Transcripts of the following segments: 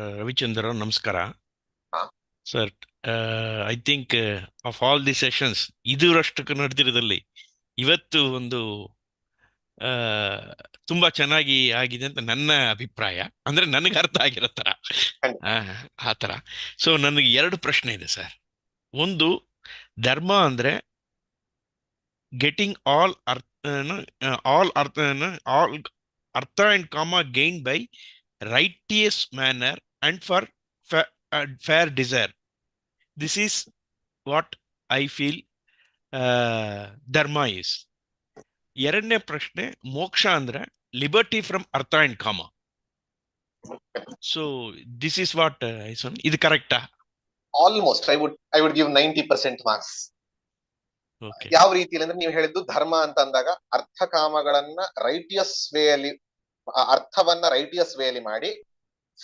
ರವಿಚಂದ್ರ ನಮಸ್ಕಾರ. Sir I think of all the sessions ಇದುವರಷ್ಟು ನಡೆದಿರೋದಲ್ಲಿ ಇವತ್ತು ಒಂದು ಆ, ತುಂಬಾ ಚೆನ್ನಾಗಿ ಆಗಿದೆ ಅಂತ ನನ್ನ ಅಭಿಪ್ರಾಯ. ಅಂದ್ರೆ ನನಗೆ ಅರ್ಥ ಆಗಿರೋ ತರ ಆ, ಆ ತರ ಸೊ ನನಗೆ ಎರಡು ಪ್ರಶ್ನೆ ಇದೆ ಸರ್ ಒಂದು ಧರ್ಮ ಅಂದ್ರೆ getting all artha all artha all artha and kama gain by righteous manner and for fair desire this is what I feel dharma is ಎರಡನೇ ಪ್ರಶ್ನೆ ಮೋಕ್ಷ ಅಂದ್ರೆ liberty from artha and kama so this is what ಇದು ಕರೆಕ್ಟಾ almost I would I would give ninety percent marks ಯಾವ ರೀತಿಯಲ್ಲಿ ಅಂದ್ರೆ ನೀವು ಹೇಳಿದ್ದು ಧರ್ಮ ಅಂತ ಅಂದಾಗ ಅರ್ಥ ಕಾಮಗಳನ್ನ ರೈಟಿಯಸ್ ವೇ ಅಲ್ಲಿ ಅರ್ಥವನ್ನ ರೈಟಿಯಸ್ ವೇ ಅಲ್ಲಿ ಮಾಡಿ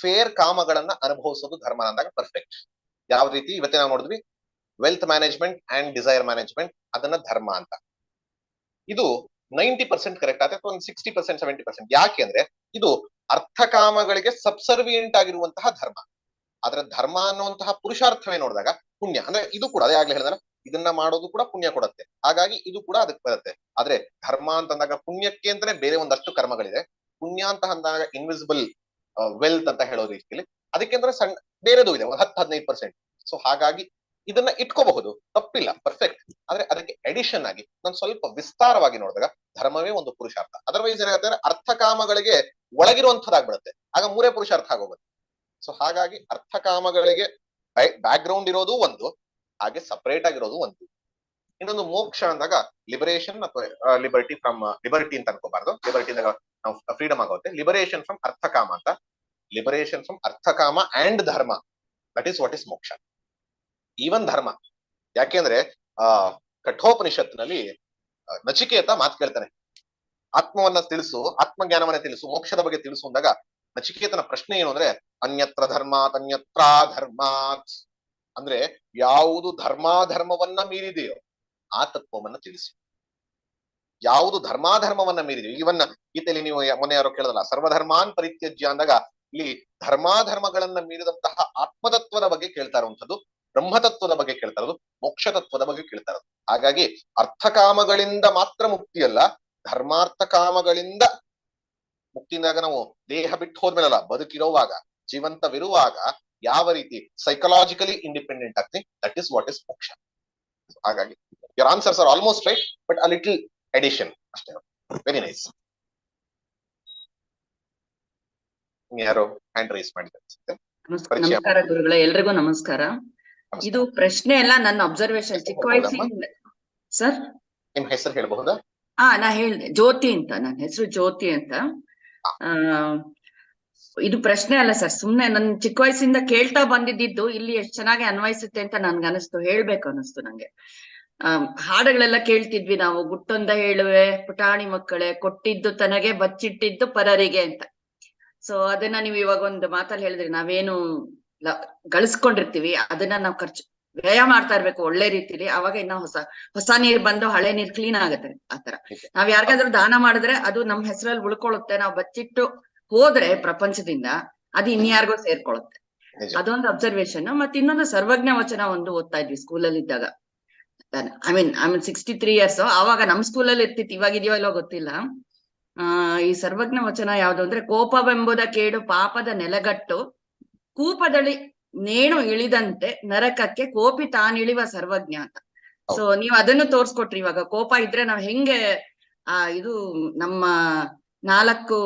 ಫೇರ್ ಕಾಮಗಳನ್ನ ಅನುಭವಿಸೋದು ಧರ್ಮ ಅಂದಾಗ ಪರ್ಫೆಕ್ಟ್ ಯಾವ ರೀತಿ? ಇವತ್ತೇ ನಾವು ನೋಡಿದ್ವಿ wealth management and desire management ಅದನ್ನ ಧರ್ಮ ಅಂತ. ಇದು ನೈಂಟಿ ಪರ್ಸೆಂಟ್ ಕರೆಕ್ಟ್ ಆಗುತ್ತೆ ಒಂದು ಸಿಕ್ಸ್ಟಿ ಪರ್ಸೆಂಟ್, ಸೆವೆಂಟಿ ಪರ್ಸೆಂಟ್ ಯಾಕೆ ಅಂದ್ರೆ ಇದು ಅರ್ಥ ಕಾಮಗಳಿಗೆ ಸಬ್ಸರ್ವಿಯಂಟ್ ಆಗಿರುವಂತಹ ಧರ್ಮ. ಆದ್ರೆ ಧರ್ಮ ಅನ್ನುವಂತಹ ಪುರುಷಾರ್ಥವೇ ನೋಡಿದಾಗ ಪುಣ್ಯ. ಅಂದ್ರೆ ಇದು ಕೂಡ, ಅದೇ ಆಗ್ಲೇ ಹೇಳಿದಲ್ಲ ಇದನ್ನ ಮಾಡೋದು ಕೂಡ ಪುಣ್ಯ ಕೊಡುತ್ತೆ. ಹಾಗಾಗಿ ಇದು ಕೂಡ ಅದಕ್ಕೆ ಬರುತ್ತೆ. ಆದ್ರೆ ಧರ್ಮ ಅಂತ ಅಂದಾಗ ಪುಣ್ಯಕ್ಕೆ ಅಂತಾನೆ ಬೇರೆ ಒಂದಷ್ಟು ಕರ್ಮಗಳಿದೆ. ಪುಣ್ಯ ಅಂತ ಅಂದಾಗ ಇನ್ವಿಸಿಬಲ್ ವೆಲ್ತ್ ಅಂತ ಹೇಳೋ ರೀತಿಯಲ್ಲಿ. ಅದಕ್ಕೆ ಅಂದ್ರೆ ಸಣ್ಣ, ಬೇರೆದು ಇದೆ, ಒಂದು ಹತ್ತು, ಹದಿನೈದು ಪರ್ಸೆಂಟ್ ಸೊ ಹಾಗಾಗಿ ಇದನ್ನ ಇಟ್ಕೋಬಹುದು. ತಪ್ಪಿಲ್ಲ ಪರ್ಫೆಕ್ಟ್ ಆದ್ರೆ ಅದಕ್ಕೆ ಎಡಿಷನ್ ಆಗಿ ನಾನು ಸ್ವಲ್ಪ ವಿಸ್ತಾರವಾಗಿ ನೋಡಿದಾಗ ಧರ್ಮವೇ ಒಂದು ಪುರುಷಾರ್ಥ. ಅದರ್ವೈಸ್ ಏನಾಗುತ್ತೆ ಅರ್ಥಕಾಮಗಳಿಗೆ ಒಳಗಿರುವಂತದ್ದಾಗ್ಬಿಡುತ್ತೆ ಆಗ ಮೂರೇ ಪುರುಷಾರ್ಥ ಆಗೋಗುತ್ತೆ. ಸೊ ಹಾಗಾಗಿ ಅರ್ಥಕಾಮಗಳಿಗೆ ಬ್ಯಾಕ್ ಗ್ರೌಂಡ್ ಇರೋದು ಒಂದು, ಹಾಗೆ ಸಪರೇಟ್ ಆಗಿರೋದು ಒಂದು. ಇನ್ನೊಂದು ಮೋಕ್ಷ ಅಂದಾಗ ಲಿಬರೇಷನ್ ಅಥವಾ ಲಿಬರ್ಟಿ ಫ್ರಮ್ ಲಿಬರ್ಟಿ ಅಂತ ಅನ್ಕೋಬಾರ್ದು. ಲಿಬರ್ಟಿ ನಾವು ಫ್ರೀಡಮ್ ಆಗುತ್ತೆ. ಲಿಬರೇಷನ್ ಫ್ರಮ್ ಅರ್ಥಕಾಮ ಅಂತ. Liberation from artha kama and dharma. That is what is moksha. Even dharma. ಯಾಕೆಂದ್ರೆ ಆ, ಕಠೋಪನಿಷತ್ನಲ್ಲಿ ನಚಿಕೇತ ಮಾತು ಕೇಳ್ತಾನೆ. ಆತ್ಮವನ್ನ ತಿಳಿಸು, ಆತ್ಮಜ್ಞಾನವನ್ನ ತಿಳಿಸು, ಮೋಕ್ಷದ ಬಗ್ಗೆ ತಿಳಿಸು ಅಂದಾಗ, ನಚಿಕೇತನ ಪ್ರಶ್ನೆ ಏನು ಅಂದ್ರೆ, ಅನ್ಯತ್ರ ಧರ್ಮಾತ್ ಅನ್ಯತ್ರ ಧರ್ಮಾತ್. ಅಂದ್ರೆ, ಯಾವುದು ಧರ್ಮಾಧರ್ಮವನ್ನ ಮೀರಿದೆಯೋ, ಆ ತತ್ವವನ್ನ ತಿಳಿಸಿ. ಯಾವುದು ಧರ್ಮಾಧರ್ಮವನ್ನ ಮೀರಿದೆಯೋ, ಇವನ್ನ ಗೀತೆಯಲ್ಲಿ ನೀವು ಮೊನ್ನೆ ಯಾರೋ ಕೇಳದಲ್ಲ ಸರ್ವಧರ್ಮಾನ್ ಪರಿತ್ಯಜ್ಯ ಅಂದಾಗ ಇಲ್ಲಿ ಧರ್ಮಾಧರ್ಮಗಳನ್ನ ಮೀರಿದಂತಹ ಆತ್ಮತತ್ವದ ಬಗ್ಗೆ ಕೇಳ್ತಾ ಇರುವಂಥದ್ದು, ಬ್ರಹ್ಮತತ್ವದ ಬಗ್ಗೆ ಕೇಳ್ತಾ ಇರೋದು ಮೋಕ್ಷ ತತ್ವದ ಬಗ್ಗೆ ಕೇಳ್ತಾ ಇರೋದು ಹಾಗಾಗಿ ಅರ್ಥಕಾಮಗಳಿಂದ ಮಾತ್ರ ಮುಕ್ತಿಯಲ್ಲ ಧರ್ಮಾರ್ಥ ಕಾಮಗಳಿಂದ ಮುಕ್ತಿಯಿಂದಾಗ ನಾವು ದೇಹ ಬಿಟ್ಟು ಹೋದ್ಮೇಲಲ್ಲ, ಬದುಕಿರುವಾಗ, ಜೀವಂತವಿರುವಾಗ ಯಾವ ರೀತಿ psychologically independent ಆಗ್ತಿ? That is what is moksha. ಹಾಗಾಗಿ your answers are almost right but a little addition ಅಷ್ಟೇ. ವೆರಿ ಯಾರೋ ಹ್ಯಾಂಡ್ ರೈಸ್ ಪರಿಚಯ ನಮಸ್ಕಾರ ಗುರುಗಳೇ ಎಲ್ರಿಗೂ ನಮಸ್ಕಾರ. ಇದು ಪ್ರಶ್ನೆ ಎಲ್ಲ ನನ್ನ ಅಬ್ಸರ್ವೇಶನ್ ಚಿಕ್ಕ ವಯಸ್ಸಿನ ಸರ್ ನಿಮ್ ಹೆಸರು ಹೇಳಬಹುದಾ? ಹಾ ನಾ ಹೇಳ್ದೆ ಜ್ಯೋತಿ ಅಂತ ನನ್ನ ಹೆಸರು ಜ್ಯೋತಿ ಅಂತ. ಆ ಇದು ಪ್ರಶ್ನೆ ಅಲ್ಲ ಸರ್ ಸುಮ್ನೆ ನನ್ ಚಿಕ್ಕ ವಯಸ್ಸಿಂದ ಕೇಳ್ತಾ ಬಂದಿದ್ದು ಇಲ್ಲಿ ಎಷ್ಟ್ ಚೆನ್ನಾಗಿ ಅನ್ವಯಿಸುತ್ತೆ ಅಂತ ನನ್ಗೆ ಅನಿಸ್ತು ಹೇಳ್ಬೇಕು ಅನಿಸ್ತು ನಂಗೆ. ಆ ಹಾಡುಗಳೆಲ್ಲ ಕೇಳ್ತಿದ್ವಿ ನಾವು ಗುಟ್ಟೊಂದ ಹೇಳುವೆ ಪುಟಾಣಿ ಮಕ್ಕಳೇ ಕೊಟ್ಟಿದ್ದು ತನಗೆ ಬಚ್ಚಿಟ್ಟಿದ್ದು ಪರರಿಗೆ ಅಂತ. ಸೊ ಅದನ್ನ ನೀವು ಇವಾಗ ಒಂದು ಮಾತಲ್ಲಿ ಹೇಳಿದ್ರಿ ನಾವೇನು ಗಳಿಸ್ಕೊಂಡಿರ್ತೀವಿ ಅದನ್ನ ನಾವು ಖರ್ಚು ವ್ಯಯ ಮಾಡ್ತಾ ಇರ್ಬೇಕು ಒಳ್ಳೆ ರೀತಿಲಿ ಅವಾಗ ಇನ್ನ ಹೊಸ ಹೊಸ ನೀರ್ ಬಂದು ಹಳೆ ನೀರ್ ಕ್ಲೀನ್ ಆಗುತ್ತೆ ಆತರ. ನಾವ್ ಯಾರಿಗಾದ್ರೂ ದಾನ ಮಾಡಿದ್ರೆ ಅದು ನಮ್ ಹೆಸರಲ್ಲಿ ಉಳ್ಕೊಳ್ಳುತ್ತೆ ನಾವು ಬಚ್ಚಿಟ್ಟು ಹೋದ್ರೆ ಪ್ರಪಂಚದಿಂದ ಅದು ಇನ್ಯಾರಿಗೂ ಸೇರ್ಕೊಳ್ಳುತ್ತೆ. ಅದೊಂದು ಅಬ್ಸರ್ವೇಷನ್ ಮತ್ತೆ ಇನ್ನೊಂದು ಸರ್ವಜ್ಞ ವಚನ ಒಂದು ಓದ್ತಾ ಇದ್ವಿ ಸ್ಕೂಲಲ್ಲಿ ಇದ್ದಾಗ. I mean I mean sixty three years ಅವಾಗ ನಮ್ ಸ್ಕೂಲಲ್ಲಿ ಇರ್ತಿತ್ತು ಇವಾಗ ಇದೆಯೋ ಇಲ್ಲೋ ಗೊತ್ತಿಲ್ಲ. ಆ ಈ ಸರ್ವಜ್ಞ ವಚನ ಯಾವುದು ಅಂದ್ರೆ ಕೋಪವೆಂಬುದ ಕೇಡು ಪಾಪದ ನೆಲಗಟ್ಟು ಕೂಪದಳಿ ನೇಣು ಇಳಿದಂತೆ ನರಕಕ್ಕೆ ಕೋಪಿ ತಾನಿಳಿವ ಸರ್ವಜ್ಞ ಅಂತ. ಸೊ ನೀವ್ ಅದನ್ನು ತೋರ್ಸ್ಕೊಟ್ರಿ ಇವಾಗ. ಕೋಪ ಇದ್ರೆ ನಾವ್ ಹೆಂಗೆ ಆ ಇದು ನಮ್ಮ ನಾಲ್ಕು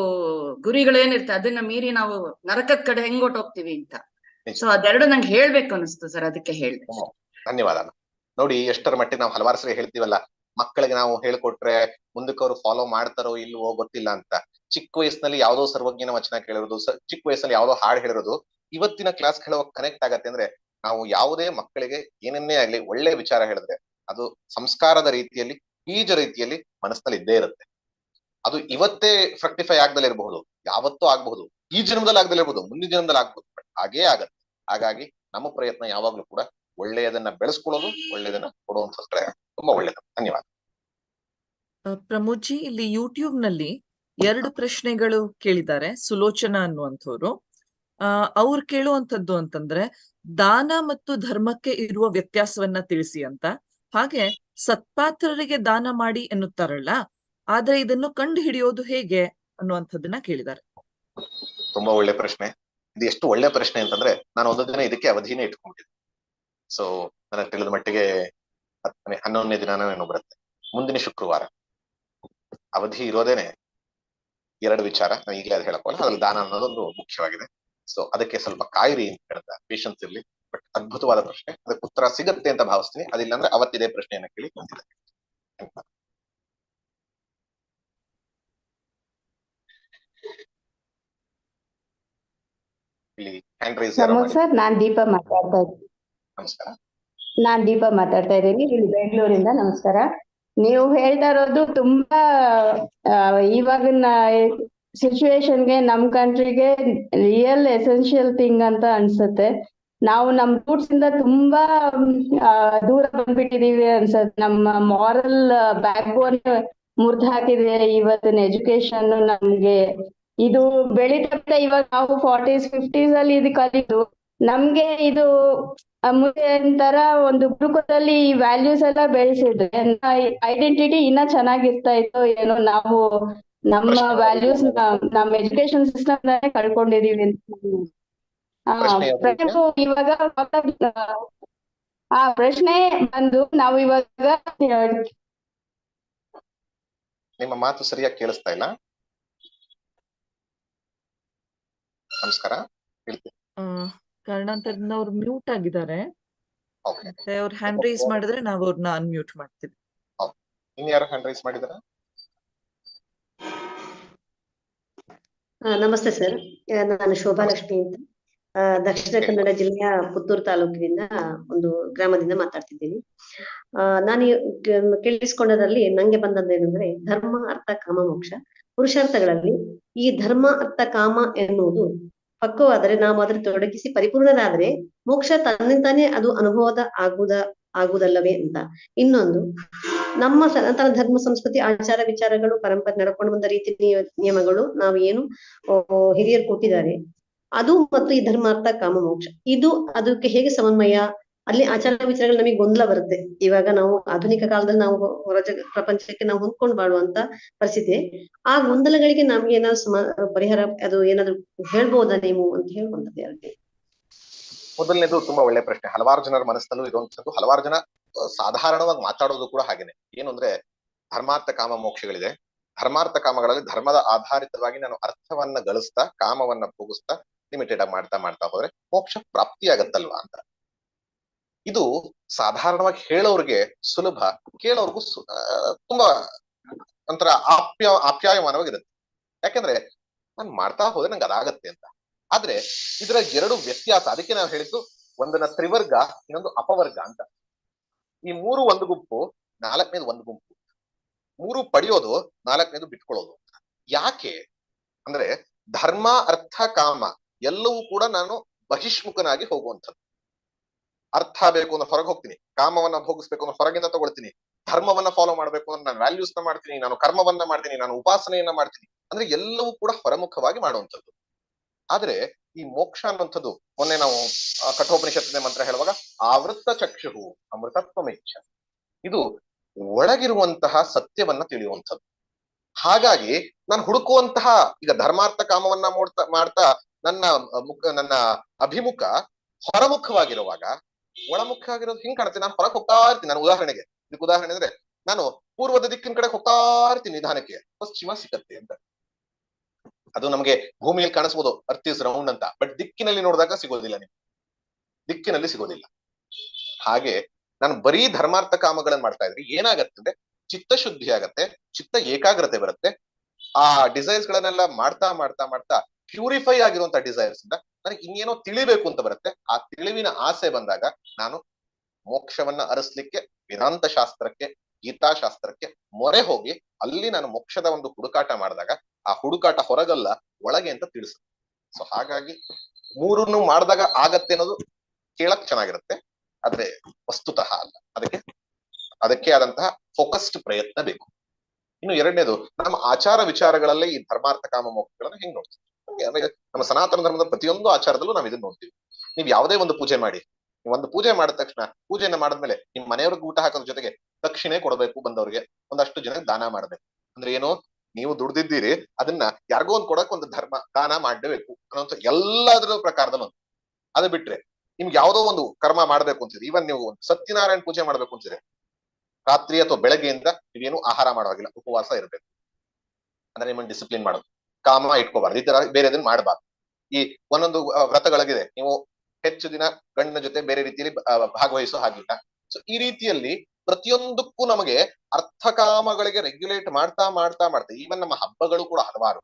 ಗುರಿಗಳೇನಿರುತ್ತೆ ಅದನ್ನ ಮೀರಿ ನಾವು ನರಕದ ಕಡೆ ಹೆಂಗ್ ಹೊರ್ಟೋಗ್ತೀವಿ ಅಂತ. ಸೊ ಅದೆರಡು ನಂಗೆ ಹೇಳ್ಬೇಕು ಅನಿಸ್ತು ಸರ್ ಅದಕ್ಕೆ ಹೇಳಿ ಧನ್ಯವಾದ. ನೋಡಿ ಎಷ್ಟರ ಮಟ್ಟಿಗೆ ನಾವು ಹಲವಾರು ಸರಿ ಹೇಳ್ತೀವಲ್ಲ. ಮಕ್ಕಳಿಗೆ ನಾವು ಹೇಳ್ಕೊಟ್ರೆ ಮುಂದಕ್ಕೆ ಅವರು ಫಾಲೋ ಮಾಡ್ತಾರೋ ಇಲ್ವೋ ಗೊತ್ತಿಲ್ಲ ಅಂತ. ಚಿಕ್ಕ ವಯಸ್ಸಿನಲ್ಲಿ ಯಾವ್ದೋ ಸರ್ವಜ್ಞನ ವಚನ ಕೇಳಿರೋದು ಚಿಕ್ಕ ವಯಸ್ಸಲ್ಲಿ ಯಾವ್ದೋ ಹಾಡು ಹೇಳಿರೋದು, ಇವತ್ತಿನ ಕ್ಲಾಸ್ ಹೇಳುವಾಗ ಕನೆಕ್ಟ್ ಆಗತ್ತೆ ಅಂದ್ರೆ ನಾವು ಯಾವುದೇ ಮಕ್ಕಳಿಗೆ ಏನನ್ನೇ ಆಗ್ಲಿ ಒಳ್ಳೆ ವಿಚಾರ ಹೇಳಿದ್ರೆ ಅದು ಸಂಸ್ಕಾರದ ರೀತಿಯಲ್ಲಿ, ಬೀಜ ರೀತಿಯಲ್ಲಿ ಮನಸ್ಸಿನಲ್ಲಿ ಇದ್ದೇ ಇರುತ್ತೆ. ಅದು ಇವತ್ತೇ ಫ್ರಕ್ಟಿಫೈ ಆಗ್ದಲೇ ಇರಬಹುದು, ಯಾವತ್ತೂ ಆಗ್ಬಹುದು, ಈ ಜನ್ಮದಲ್ಲಿ ಆಗ್ದಲೇ ಇರಬಹುದು, ಮುಂದಿನ ಜನ್ಮದಲ್ಲಿ ಆಗ್ಬಹುದು ಬಟ್ ಹಾಗೇ ಆಗತ್ತೆ. ಹಾಗಾಗಿ ನಮ್ಮ ಪ್ರಯತ್ನ ಯಾವಾಗ್ಲೂ ಕೂಡ ಒಳ್ಳೆಯದನ್ನ ಬೆಳೆಸ್ಕೊಳ್ಳೋದು, ಒಳ್ಳೆಯದನ್ನ ಕೊಡುವಂತ ಕಡೆ ತುಂಬಾ ಒಳ್ಳೇದು ಧನ್ಯವಾದ. ಪ್ರಮೋದ್ಜಿ ಇಲ್ಲಿ ಯೂಟ್ಯೂಬ್ನಲ್ಲಿ ಎರಡು ಪ್ರಶ್ನೆಗಳು ಕೇಳಿದ್ದಾರೆ ಸುಲೋಚನಾ ಅನ್ನುವಂಥವ್ರು. ಆ ಅವ್ರು ಕೇಳುವಂತದ್ದು ಅಂತಂದ್ರೆ ದಾನ ಮತ್ತು ಧರ್ಮಕ್ಕೆ ಇರುವ ವ್ಯತ್ಯಾಸವನ್ನ ತಿಳಿಸಿ ಅಂತ. ಹಾಗೆ ಸತ್ಪಾತ್ರರಿಗೆ ದಾನ ಮಾಡಿ ಎನ್ನುತ್ತಾರಲ್ಲ ಆದ್ರೆ ಇದನ್ನು ಕಂಡು ಹಿಡಿಯೋದು ಹೇಗೆ ಅನ್ನುವಂಥದ್ದನ್ನ ಕೇಳಿದ್ದಾರೆ. ತುಂಬಾ ಒಳ್ಳೆ ಪ್ರಶ್ನೆ. ಇದು ಎಷ್ಟು ಒಳ್ಳೆ ಪ್ರಶ್ನೆ ಅಂತಂದ್ರೆ ನಾನು ಒಂದು ದಿನ ಇದಕ್ಕೆ ಅವಧಿನೇ ಇಟ್ಕೊಂಡಿದ್ದೆ. ಸೊ ನನಗೆ ತಿಳಿದ ಮಟ್ಟಿಗೆ ಹತ್ತನೇ ಹನ್ನೊಂದನೇ ದಿನಾನ ನಾನು ಬರುತ್ತೆ. ಮುಂದಿನ ಶುಕ್ರವಾರ. ಅವಧಿ ಇರೋದೇನೆ ಎರಡು ವಿಚಾರ ನಾವು ಈಗಲೇ ಅದು ಹೇಳಕ್ಕೆ ಅದ್ರಲ್ಲಿ ದಾನ ಅನ್ನೋದೊಂದು ಮುಖ್ಯವಾಗಿದೆ. ಸೊ ಅದಕ್ಕೆ ಸ್ವಲ್ಪ ಕಾಯಿರಿ ಅಂತ ಹೇಳ್ತಾ ಪೇಷನ್ಸ್ ಇರ್ಲಿ ಬಟ್ ಅದ್ಭುತವಾದ ಪ್ರಶ್ನೆ. ಅದಕ್ಕೆ ಉತ್ತರ ಸಿಗತ್ತೆ ಅಂತ ಭಾವಿಸ್ತೀನಿ. ಅದಿಲ್ಲ ಅಂದ್ರೆ ಅವತ್ತಿದೆ ಪ್ರಶ್ನೆಯನ್ನ ಕೇಳಿ ಬಂದಿದೆ. ಸರ್ ನಾನ್ ದೀಪ ಮಾತಾಡ್ತಾ ಇದ್ದೀನಿ ನಮಸ್ಕಾರ. ನಾನ್ ದೀಪ ಮಾತಾಡ್ತಾ ಇದ್ದೀನಿ. ಇಲ್ಲಿ ಬೆಂಗಳೂರಿಂದ ನಮಸ್ಕಾರ. ನೀವು ಹೇಳ್ತಾ ಇರೋದು ತುಂಬಾ ಇವಾಗಿನ ಸಿಚುವೇಶನ್ಗೆ ನಮ್ ಕಂಟ್ರಿಗೆ ರಿಯಲ್ ಎಸೆನ್ಷಿಯಲ್ ಥಿಂಗ್ ಅಂತ ಅನ್ಸುತ್ತೆ. ನಾವು ನಮ್ ರೂಟ್ಸ್ ಇಂದ ತುಂಬಾ ದೂರ ಬಂದ್ಬಿಟ್ಟಿದೀವಿ ಅನ್ಸತ್ತೆ. ನಮ್ಮ ಮಾರಲ್ ಬ್ಯಾಕ್ ಬೋನ್ ಮುರಿದು ಹಾಕಿದೆ ಇವತ್ತಿನ ಎಜುಕೇಶನ್ ನಮ್ಗೆ. ಇದು ಬೆಳಿತಾ ಇವಾಗ ನಾವು ಫಾರ್ಟೀಸ್ ಫಿಫ್ಟೀಸ್ ಅಲ್ಲಿ ಇದು ಕಲಿತು ನಮ್ಗೆ ಇದು ಒಂಥರ ಒಂದು ಗುರುಕುಲದಲ್ಲಿ ಈ ವ್ಯಾಲ್ಯೂಸ್ ಎಲ್ಲ ಬೆಳೆಸಿದ್ರೆ. ಐಡೆಂಟಿಟಿ ಇನ್ನ ಚೆನ್ನಾಗಿರ್ತಾ ಇತ್ತು ಏನೋ ನಾವು ನಮ್ಮ ವ್ಯಾಲ್ಯೂಸ್ ನಮ್ಮ ಎಜುಕೇಶನ್ ಸಿಸ್ಟಮ್ ಕಳ್ಕೊಂಡಿದೀವಿ ಅಂತ ಆ, ಪ್ರಶ್ನೆ ಇವಾಗ ಆ ಪ್ರಶ್ನೆ ಬಂದು ನಾವು ಇವಾಗ ನಿಮ್ಮ ಮಾತು ಸರಿಯಾಗಿ ಕೇಳಿಸ್ತಾ ಇಲ್ಲ. ನಮಸ್ಕಾರ. ಕಾರಣಾಂತರದಿಂದ ಅವ್ರು ಮ್ಯೂಟ್ ಆಗಿದ್ದಾರೆ. ಓಕೆ ಮತ್ತೆ ಅವ್ರು ಹ್ಯಾಂಡ್ ರೈಸ್ ಮಾಡಿದ್ರೆ ನಾವು ಅವ್ರನ್ನ ಅನ್ಮ್ಯೂಟ್ ಮಾಡ್ತೀವಿ. ಇನ್ಯಾರು ಹ್ಯಾಂಡ್ ರೈಸ್ ಮಾಡಿದಾರ? ಆ, ನಮಸ್ತೆ ಸರ್. ನಾನು ನಾನು ಶೋಭಾಲಕ್ಷ್ಮಿ ಅಂತ. ದಕ್ಷಿಣ ಕನ್ನಡ ಜಿಲ್ಲೆಯ ಪುತ್ತೂರು ತಾಲೂಕಿನಿಂದ ಒಂದು ಗ್ರಾಮದಿಂದ ಮಾತಾಡ್ತಿದ್ದೀನಿ. ನಾನು ಕೇಳಿಸ್ಕೊಂಡದಲ್ಲಿ ನಂಗೆ ಬಂದದ್ದು ಏನಂದ್ರೆ ಧರ್ಮ ಅರ್ಥ ಕಾಮ ಮೋಕ್ಷ. ಪುರುಷಾರ್ಥಗಳಲ್ಲಿ ಈ ಧರ್ಮ ಅರ್ಥ ಕಾಮ ಎನ್ನುವುದು ಪಕ್ವವಾದರೆ ನಾವು ಅದರ ತೊಡಗಿಸಿ ಪರಿಪೂರ್ಣರಾದರೆ ಮೋಕ್ಷ ತನ್ನಿಂದಾನೇ ಅದು ಅನುಭವದ ಆಗುವುದ ಆಗುವುದಲ್ಲವೇ ಅಂತ. ಇನ್ನೊಂದು, ನಮ್ಮ ಸನಾತನ ಧರ್ಮ, ಸಂಸ್ಕೃತಿ, ಆಚಾರ ವಿಚಾರಗಳು, ಪರಂಪರೆ ನಡ್ಕೊಂಡು ಬಂದ ರೀತಿ ನಿಯಮಗಳು ನಾವು ಏನು ಹಿರಿಯರು ಕೊಟ್ಟಿದ್ದಾರೆ. ಅದು ಮತ್ತು ಈ ಧರ್ಮಾರ್ಥ ಕಾಮ ಮೋಕ್ಷ. ಇದು ಅದಕ್ಕೆ ಹೇಗೆ ಸಮನ್ವಯ ಅಲ್ಲಿ ಆಚಾರ ವಿಚಾರಗಳು ನಮಗೆ ಗೊಂದಲ ಬರುತ್ತೆ. ಇವಾಗ ನಾವು ಆಧುನಿಕ ಕಾಲದಲ್ಲಿ ನಾವು ಹೊರ ಪ್ರಪಂಚಕ್ಕೆ ನಾವು ಹೊಂದ್ಕೊಂಡ್ ಬಾಳುವಂತ ಪರಿಸ್ಥಿತಿ. ಆ ಗೊಂದಲಗಳಿಗೆ ನಮ್ಗೆ ಏನಾದ್ರು ಸಮ, ಪರಿಹಾರ ಅದು ಏನಾದ್ರು ಹೇಳ್ಬೋದಾ ನೀವು ಅಂತ ಹೇಳ್ಕೊಂತದ್ದು ಯಾರಿಗೆ ಮೊದಲನೇದು ತುಂಬಾ ಒಳ್ಳೆ ಪ್ರಶ್ನೆ. ಹಲವಾರು ಜನರ ಮನಸ್ಸಲ್ಲೂ ಇರುವಂತದ್ದು ಹಲವಾರು ಜನ ಸಾಧಾರಣವಾಗಿ ಮಾತಾಡೋದು ಕೂಡ ಹಾಗೇನೆ. ಏನು ಅಂದ್ರೆ ಧರ್ಮಾರ್ಥ ಕಾಮ ಮೋಕ್ಷಗಳಿದೆ. ಧರ್ಮಾರ್ಥ ಕಾಮಗಳಲ್ಲಿ ಧರ್ಮದ ಆಧಾರಿತವಾಗಿ ನಾನು ಅರ್ಥವನ್ನ ಗಳಿಸ್ತಾ, ಕಾಮವನ್ನ ಭೋಗಿಸ್ತಾ, ಲಿಮಿಟೆಡ್ ಆಗಿ ಮಾಡ್ತಾ ಮಾಡ್ತಾ ಹೋದ್ರೆ ಮೋಕ್ಷ ಪ್ರಾಪ್ತಿಯಾಗತ್ತಲ್ವಾ ಅಂತ. ಇದು ಸಾಧಾರಣವಾಗಿ ಹೇಳೋರ್ಗೆ ಸುಲಭ, ಕೇಳೋರ್ಗು ತುಂಬಾ ಒಂಥರ ಆಪ್ಯ, ಆಪ್ಯಾಯಮಾನವಾಗಿರುತ್ತೆ. ಯಾಕಂದ್ರೆ ನಾನು ಮಾಡ್ತಾ ಹೋದ್ರೆ ನಂಗೆ ಅದಾಗತ್ತೆ ಅಂತ. ಆದ್ರೆ ಇದರ ಎರಡು ವ್ಯತ್ಯಾಸ, ಅದಕ್ಕೆ ನಾವು ಹೇಳಿದ್ದು ಒಂದನ್ನ ತ್ರಿವರ್ಗ, ಇನ್ನೊಂದು ಅಪವರ್ಗ ಅಂತ. ಈ ಮೂರು ಒಂದು ಗುಂಪು ನಾಲ್ಕನೇದು ಒಂದು ಗುಂಪು. ಮೂರು ಪಡೆಯೋದು ನಾಲ್ಕನೇದು ಬಿಟ್ಕೊಳ್ಳೋದು ಯಾಕೆ? ಅಂದ್ರೆ ಧರ್ಮ, ಅರ್ಥ, ಕಾಮ ಎಲ್ಲವೂ ಕೂಡ ನಾನು ಬಹಿಷ್ಮುಖನಾಗಿ ಹೋಗುವಂಥದ್ದು. ಅರ್ಥ ಬೇಕು ಅಂತ ಹೊರಗೆ ಹೋಗ್ತೀನಿ. ಕಾಮವನ್ನ ಭೋಗಿಸ್ಬೇಕು ಅನ್ನೋ ಹೊರಗಿಂದ ತಗೊಳ್ತೀನಿ. ಧರ್ಮವನ್ನ ಫಾಲೋ ಮಾಡ್ಬೇಕು ಅಂದ್ರೆ ನಾನು ವ್ಯಾಲ್ಯೂಸ್ನ ಮಾಡ್ತೀನಿ, ನಾನು ಕರ್ಮವನ್ನ ಮಾಡ್ತೀನಿ, ನಾನು ಉಪಾಸನೆಯನ್ನ ಮಾಡ್ತೀನಿ ಅಂದ್ರೆ ಎಲ್ಲವೂ ಕೂಡ ಹೊರಮುಖವಾಗಿ ಮಾಡುವಂಥದ್ದು. ಆದ್ರೆ ಈ ಮೋಕ್ಷ ಅನ್ನುವಂಥದ್ದು ಮೊನ್ನೆ ನಾವು ಕಠೋಪನಿಷತ್ತಿನ ಮಂತ್ರ ಹೇಳುವಾಗ, ಆವೃತ್ತ ಚಕ್ಷು ಅಮೃತತ್ವಮೇಚ್ಛ. ಇದು ಒಳಗಿರುವಂತಹ ಸತ್ಯವನ್ನ ತಿಳಿಯುವಂಥದ್ದು. ಹಾಗಾಗಿ ನಾನು ಹುಡುಕುವಂತಹ ಈಗ ಧರ್ಮಾರ್ಥ ಕಾಮವನ್ನ ಮಾಡ್ತಾ ಮಾಡ್ತಾ ನನ್ನ ಮುಖ, ನನ್ನ ಅಭಿಮುಖ ಹೊರಮುಖವಾಗಿರುವಾಗ ಒಳಮುಖ ಆಗಿರೋದು ಹಿಂಗ್ ಕಾಣುತ್ತೆ? ನಾನು ಹೊರಗೆ ಹೋಗ್ತಾ ಇರ್ತೀನಿ. ನಾನು ಉದಾಹರಣೆಗೆ, ಇದಕ್ಕೆ ಉದಾಹರಣೆ ಅಂದ್ರೆ, ನಾನು ಪೂರ್ವದ ದಿಕ್ಕಿನ ಕಡೆ ಹೋಗ್ತಾ ಇರ್ತೀನಿ ನಿಧಾನಕ್ಕೆ. ಪಶ್ಚಿಮ ಸಿಕ್ಕತ್ತೆ ಅಂತ. ಅದು ನಮಗೆ ಭೂಮಿಯಲ್ಲಿ ಕಾಣಿಸ್ಬೋದು. ಅರ್ತ್ ಇಸ್ ರೌಂಡ್ ಅಂತ. ಬಟ್ ದಿಕ್ಕಿನಲ್ಲಿ ನೋಡಿದಾಗ ಸಿಗೋದಿಲ್ಲ ನಿಮ್ಗೆ. ದಿಕ್ಕಿನಲ್ಲಿ ಸಿಗೋದಿಲ್ಲ. ಹಾಗೆ ನಾನು ಬರೀ ಧರ್ಮಾರ್ಥ ಕಾಮಗಳನ್ನ ಮಾಡ್ತಾ ಇದ್ರೆ ಏನಾಗತ್ತೆ ಅಂದ್ರೆ, ಚಿತ್ತ ಶುದ್ಧಿ ಆಗತ್ತೆ, ಚಿತ್ತ ಏಕಾಗ್ರತೆ ಬರುತ್ತೆ. ಆ ಡಿಸೈರ್ಸ್ ಗಳನ್ನೆಲ್ಲ ಮಾಡ್ತಾ ಮಾಡ್ತಾ ಮಾಡ್ತಾ ಪ್ಯೂರಿಫೈ ಆಗಿರುವಂತ ಡಿಸೈರ್ಸ್ ಇಂದ ನನಗೆ ಇನ್ನೇನೋ ತಿಳಿಬೇಕು ಅಂತ ಬರುತ್ತೆ. ಆ ತಿಳಿವಿನ ಆಸೆ ಬಂದಾಗ ನಾನು ಮೋಕ್ಷವನ್ನ ಅರಸ್ಲಿಕ್ಕೆ, ವೇದಾಂತ ಶಾಸ್ತ್ರಕ್ಕೆ, ಗೀತಾಶಾಸ್ತ್ರಕ್ಕೆ ಮೊರೆ ಹೋಗಿ ಅಲ್ಲಿ ನಾನು ಮೋಕ್ಷದ ಒಂದು ಹುಡುಕಾಟ ಮಾಡಿದಾಗ ಆ ಹುಡುಕಾಟ ಹೊರಗಲ್ಲ, ಒಳಗೆ ಅಂತ ತಿಳಿಸುತ್ತೆ. ಸೊ ಹಾಗಾಗಿ ಮೂರನ್ನು ಮಾಡಿದಾಗ ಆಗತ್ತೆ ಅನ್ನೋದು ಕೇಳಕ್ ಚೆನ್ನಾಗಿರುತ್ತೆ. ಆದ್ರೆ ವಸ್ತುತಃ ಅಲ್ಲ. ಅದಕ್ಕೆ ಅದಕ್ಕೆ ಆದಂತಹ ಫೋಕಸ್ಡ್ ಪ್ರಯತ್ನ ಬೇಕು. ಇನ್ನು ಎರಡನೇದು, ನಮ್ಮ ಆಚಾರ ವಿಚಾರಗಳಲ್ಲೇ ಈ ಧರ್ಮಾರ್ಥ ಕಾಮ ಮೋಕ್ಷಗಳನ್ನ ಹೆಂಗ್ ನೋಡ್ತೀವಿ? ನಮ್ಮ ಸನಾತನ ಧರ್ಮದ ಪ್ರತಿಯೊಂದು ಆಚಾರದಲ್ಲೂ ನಾವು ಇದನ್ನ ನೋಡ್ತೀವಿ. ನೀವು ಯಾವುದೇ ಒಂದು ಪೂಜೆ ಮಾಡಿ ಒಂದು ಪೂಜೆ ಮಾಡಿದ ತಕ್ಷಣ, ಪೂಜೆಯನ್ನು ಮಾಡಿದ್ಮೇಲೆ ನಿಮ್ ಮನೆಯವ್ರಿಗೆ ಊಟ ಹಾಕೋದ್ರ ಜೊತೆಗೆ ದಕ್ಷಿಣೆ ಕೊಡಬೇಕು ಬಂದವ್ರಿಗೆ, ಒಂದಷ್ಟು ಜನಕ್ಕೆ ದಾನ ಮಾಡ್ಬೇಕು. ಅಂದ್ರೆ ಏನು, ನೀವು ದುಡ್ದಿದ್ದೀರಿ, ಅದನ್ನ ಯಾರಿಗೋ ಒಂದ್ ಕೊಡಕ್ ಒಂದು ಧರ್ಮ, ದಾನ ಮಾಡಬೇಕು ಅನ್ನೋಂಥ ಎಲ್ಲದರ ಪ್ರಕಾರದಲ್ಲೂ ಅದು ಬಿಟ್ರೆ ನಿಮ್ಗೆ ಯಾವುದೋ ಒಂದು ಕರ್ಮ ಮಾಡ್ಬೇಕು ಅಂತಿದ್ರೆ ಈವನ್ ನೀವು ಸತ್ಯನಾರಾಯಣ ಪೂಜೆ ಮಾಡ್ಬೇಕು ಅಂತಿದ್ರೆ ರಾತ್ರಿ ಅಥವಾ ಬೆಳಗ್ಗೆಯಿಂದ ನೀವೇನು ಆಹಾರ ಮಾಡುವಾಗಿಲ್ಲ ಉಪವಾಸ ಇರಬೇಕು. ಅಂದ್ರೆ ನಿಮ್ಮನ್ನ ಡಿಸಿಪ್ಲಿನ್ ಮಾಡೋದು. ಕಾಮ ಇಟ್ಕೋಬಾರ್ದು. ಈ ತರ ಬೇರೆದನ್ನ ಮಾಡಬಾರ್ದು. ಈ ಒಂದೊಂದು ವ್ರತಗಳಾಗಿದೆ. ನೀವು ಹೆಚ್ಚು ದಿನ ಗಂಡನ ಜೊತೆ ಬೇರೆ ರೀತಿಯಲ್ಲಿ ಭಾಗವಹಿಸೋ ಹಾಗಿಲ್ಲ. ಸೊ ಈ ರೀತಿಯಲ್ಲಿ ಪ್ರತಿಯೊಂದಕ್ಕೂ ನಮಗೆ ಅರ್ಥಕಾಮಗಳಿಗೆ ರೆಗ್ಯುಲೇಟ್ ಮಾಡ್ತಾ ಮಾಡ್ತಾ ಮಾಡ್ತಾ ಈವನ್ ನಮ್ಮ ಹಬ್ಬಗಳು ಕೂಡ ಹಲವಾರು.